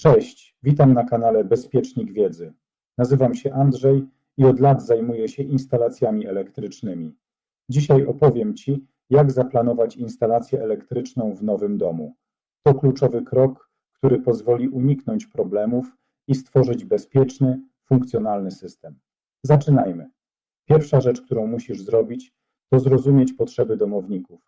Cześć, witam na kanale Bezpiecznik Wiedzy. Nazywam się Andrzej i od lat zajmuję się instalacjami elektrycznymi. Dzisiaj opowiem Ci, jak zaplanować instalację elektryczną w nowym domu. To kluczowy krok, który pozwoli uniknąć problemów i stworzyć bezpieczny, funkcjonalny system. Zaczynajmy. Pierwsza rzecz, którą musisz zrobić, to zrozumieć potrzeby domowników.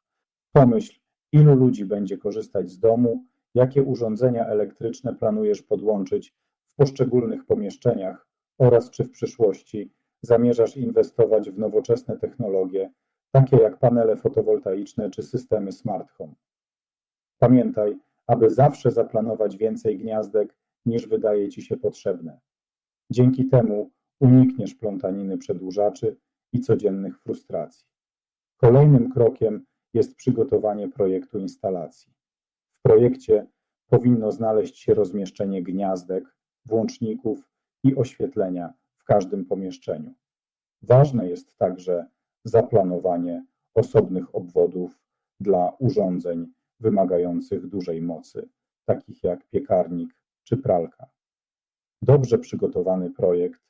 Pomyśl, ilu ludzi będzie korzystać z domu, jakie urządzenia elektryczne planujesz podłączyć w poszczególnych pomieszczeniach oraz czy w przyszłości zamierzasz inwestować w nowoczesne technologie, takie jak panele fotowoltaiczne czy systemy smart home. Pamiętaj, aby zawsze zaplanować więcej gniazdek niż wydaje Ci się potrzebne. Dzięki temu unikniesz plątaniny przedłużaczy i codziennych frustracji. Kolejnym krokiem jest przygotowanie projektu instalacji. Projekcie powinno znaleźć się rozmieszczenie gniazdek, włączników i oświetlenia w każdym pomieszczeniu. Ważne jest także zaplanowanie osobnych obwodów dla urządzeń wymagających dużej mocy, takich jak piekarnik czy pralka. Dobrze przygotowany projekt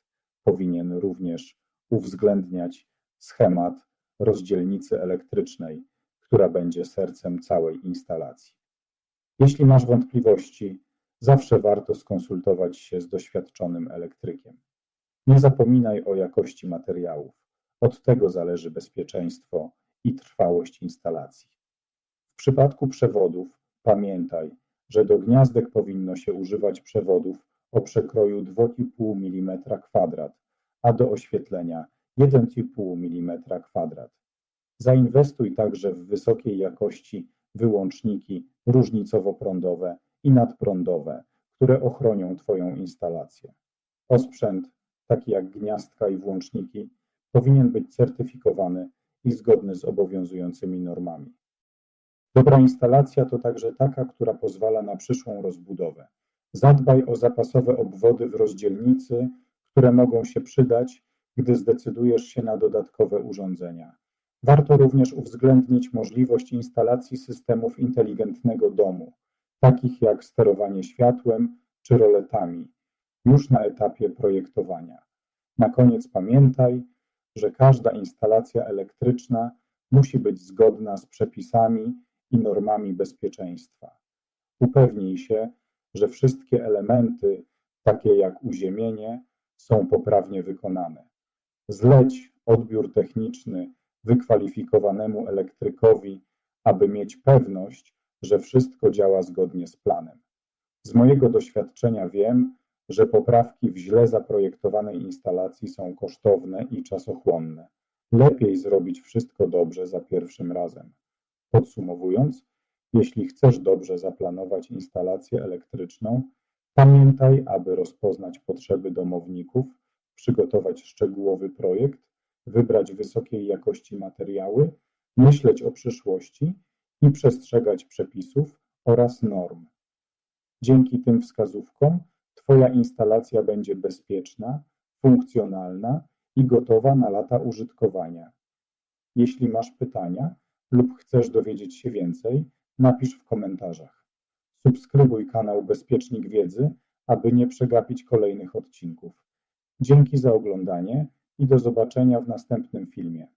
powinien również uwzględniać schemat rozdzielnicy elektrycznej, która będzie sercem całej instalacji. Jeśli masz wątpliwości, zawsze warto skonsultować się z doświadczonym elektrykiem. Nie zapominaj o jakości materiałów. Od tego zależy bezpieczeństwo i trwałość instalacji. W przypadku przewodów pamiętaj, że do gniazdek powinno się używać przewodów o przekroju 2,5 mm kwadrat, a do oświetlenia 1,5 mm kwadrat. Zainwestuj także w wysokiej jakości wyłączniki różnicowo-prądowe i nadprądowe, które ochronią Twoją instalację. Osprzęt, taki jak gniazdka i włączniki, powinien być certyfikowany i zgodny z obowiązującymi normami. Dobra instalacja to także taka, która pozwala na przyszłą rozbudowę. Zadbaj o zapasowe obwody w rozdzielnicy, które mogą się przydać, gdy zdecydujesz się na dodatkowe urządzenia. Warto również uwzględnić możliwość instalacji systemów inteligentnego domu, takich jak sterowanie światłem czy roletami, już na etapie projektowania. Na koniec pamiętaj, że każda instalacja elektryczna musi być zgodna z przepisami i normami bezpieczeństwa. Upewnij się, że wszystkie elementy, takie jak uziemienie, są poprawnie wykonane. Zleć odbiór techniczny wykwalifikowanemu elektrykowi, aby mieć pewność, że wszystko działa zgodnie z planem. Z mojego doświadczenia wiem, że poprawki w źle zaprojektowanej instalacji są kosztowne i czasochłonne. Lepiej zrobić wszystko dobrze za pierwszym razem. Podsumowując, jeśli chcesz dobrze zaplanować instalację elektryczną, pamiętaj, aby rozpoznać potrzeby domowników, przygotować szczegółowy projekt wybrać wysokiej jakości materiały, myśleć o przyszłości i przestrzegać przepisów oraz norm. Dzięki tym wskazówkom Twoja instalacja będzie bezpieczna, funkcjonalna i gotowa na lata użytkowania. Jeśli masz pytania lub chcesz dowiedzieć się więcej, napisz w komentarzach. Subskrybuj kanał Bezpiecznik Wiedzy, aby nie przegapić kolejnych odcinków. Dzięki za oglądanie i do zobaczenia w następnym filmie.